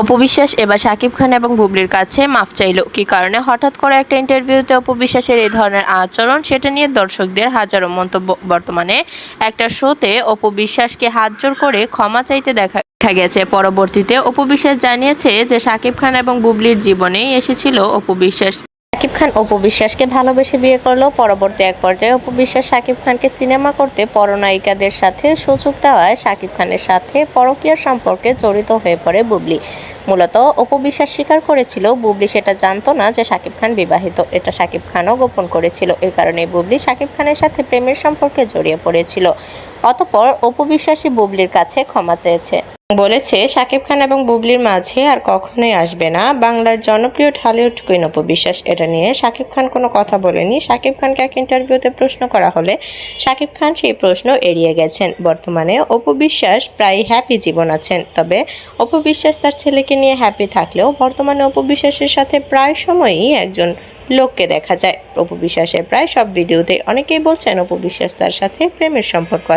অপবিশ্বাস, এবার শাকিব খান এবং বুবলির কাছে মাফ চাইল। কি কারণে? হঠাৎ করে একটা ইন্টারভিউতে অপবিশ্বাসের এই ধরনের আচরণ, সেটা নিয়ে দর্শকদের হাজারো মন্তব্য। বর্তমানে একটা শোতে অপবিশ্বাসকে হাত জোর করে ক্ষমা চাইতে দেখা দেখা গেছে। পরবর্তীতে অপবিশ্বাস জানিয়েছে যে শাকিব খান এবং বুবলির জীবনেই এসেছিল অপবিশ্বাস। শাকিব খান অপবিশ্বাসকে ভালোবেসে বিয়ে করল। পরবর্তী এক পর্যায়ে অপবিশ্বাস শাকিব খানকে সিনেমা করতে পরনায়িকাদের সাথে সুযোগ দেওয়ায় শাকিব খানের সাথে পরকীয়া সম্পর্কে জড়িত হয়ে পড়ে বুবলি। মূলত অপবিশ্বাস স্বীকার করেছিল, বুবলি সেটা জানতো না যে শাকিব খান বিবাহিত। এটা শাকিব খানও গোপন করেছিল। এই কারণে বুবলি শাকিব খানের সাথে প্রেমের সম্পর্কে জড়িয়ে পড়েছিল। অতপর অপবিশ্বাসী বুবলির কাছে ক্ষমা চেয়েছে। বলেছে, শাকিব খান এবং বুবলির মাঝে আর কখনোই আসবে না। বাংলার জনপ্রিয় ঢালিউড কুইন অপবিশ্বাস এটা নিয়ে শাকিব খান কোনো কথা বলেনি। শাকিব খানকে এক ইন্টারভিউতে প্রশ্ন করা হলে শাকিব খান সেই প্রশ্ন এড়িয়ে গেছেন। বর্তমানে অপবিশ্বাস প্রায় হ্যাপি জীবন আছেন। তবে অপবিশ্বাস তার ছেলেকে নিয়ে হ্যাপি থাকলেও বর্তমানে অপবিশ্বাসের সাথে প্রায় সময়ই একজন লোককে দেখা যায়। অপবিশ্বাসের প্রায় সব ভিডিওতে অনেকেই বলছেন অপবিশ্বাস তার সাথে প্রেমের সম্পর্ক আছে।